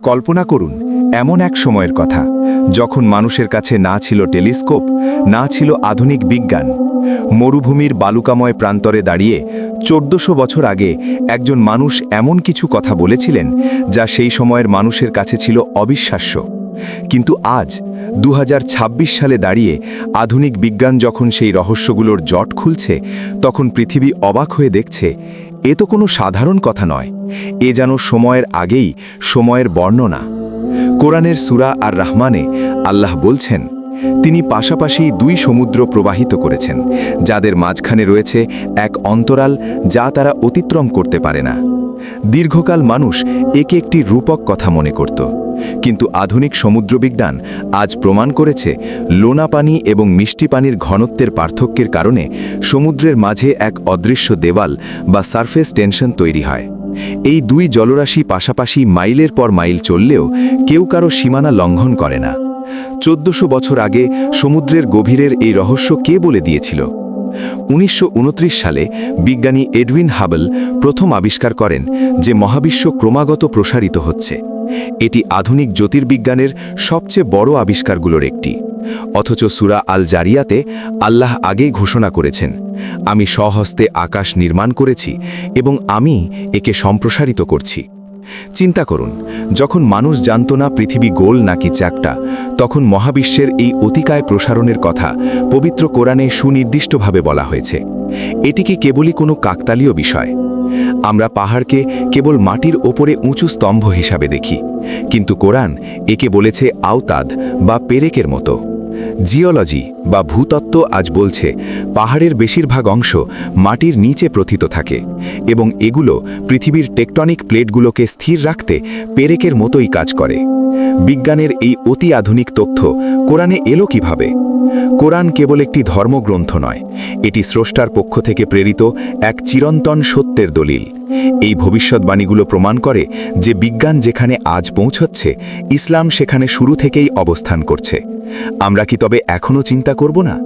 কল্পনা করুন, এমন এক সময়ের কথা, যখন মানুষের কাছে না ছিল টেলিস্কোপ, না ছিল আধুনিক বিজ্ঞান। মরুভূমির বালুকাময় প্রান্তরে দাঁড়িয়ে চোদ্দশো বছর আগে একজন মানুষ এমন কিছু কথা বলেছিলেন, যা সেই সময়ের মানুষের কাছে ছিল অবিশ্বাস্য। কিন্তু আজ দু হাজার ছাব্বিশ সালে দাঁড়িয়ে আধুনিক বিজ্ঞান যখন সেই রহস্যগুলোর জট খুলছে, তখন পৃথিবী অবাক হয়ে দেখছে, এ তো কোনো সাধারণ কথা নয়, এ যেন সময়ের আগেই সময়ের বর্ণনা। কোরআনের সুরা আর রহমানে আল্লাহ বলছেন, তিনি পাশাপাশি দুই সমুদ্র প্রবাহিত করেছেন, যাদের মাঝখানে রয়েছে এক অন্তরাল যা তারা অতিক্রম করতে পারে না। দীর্ঘকাল মানুষ একে একটি রূপক কথা মনে করত। কিন্তু আধুনিক সমুদ্রবিজ্ঞান আজ প্রমাণ করেছে লোনা পানি এবং মিষ্টি পানির ঘনত্বের পার্থক্যের কারণে সমুদ্রের মাঝে এক অদৃশ্য দেওয়াল বা সারফেস টেনশন তৈরি হয়। এই দুই জলরাশি পাশাপাশি মাইলের পর মাইল চললেও কেউ কারও সীমানা লঙ্ঘন করে না। চোদ্দশো বছর আগে সমুদ্রের গভীরের এই রহস্য কে বলে দিয়েছিল? উনিশশো উনত্রিশ সালে বিজ্ঞানী এডউইন হাবল প্রথম আবিষ্কার করেন যে মহাবিশ্ব ক্রমাগত প্রসারিত হচ্ছে। এটি আধুনিক জ্যোতির্বিজ্ঞানের সবচেয়ে বড় আবিষ্কারগুলোর একটি। অথচ সুরা আল জারিয়াতে আল্লাহ আগেই ঘোষণা করেছেন, আমি স্বহস্তে আকাশ নির্মাণ করেছি এবং আমি একে সম্প্রসারিত করছি। চিন্তা করুন, যখন মানুষ জানত না পৃথিবী গোল নাকি চ্যাকটা তখন মহাবিশ্বের এই অতিকায় প্রসারণের কথা পবিত্র কোরআনে সুনির্দিষ্টভাবে বলা হয়েছে। এটি কি কেবলই কোনো কাকতালীয় বিষয়? আমরা পাহাড়কে কেবল মাটির ওপরে উঁচু স্তম্ভ হিসাবে দেখি। কিন্তু কোরআন একে বলেছে আওতাদ বা পেরেকের মতো। জিওলজি বা ভূতত্ত্ব আজ বলছে, পাহাড়ের বেশিরভাগ অংশ মাটির নিচে প্রথিত থাকে এবং এগুলো পৃথিবীর টেকটনিক প্লেটগুলোকে স্থির রাখতে পেরেকের মতোই কাজ করে। বিজ্ঞানের এই অতি আধুনিক তথ্য কোরআনে এলো কীভাবে? কোরআন কেবল একটি ধর্মগ্রন্থ নয়, এটি স্রষ্টার পক্ষ থেকে প্রেরিত এক চিরন্তন সত্যের দলিল। এই ভবিষ্যৎবাণীগুলো প্রমাণ করে যে বিজ্ঞান যেখানে আজ পৌঁছচ্ছে, ইসলাম সেখানে শুরু থেকেই অবস্থান করছে। আমরা কি তবে এখনও চিন্তা করব না?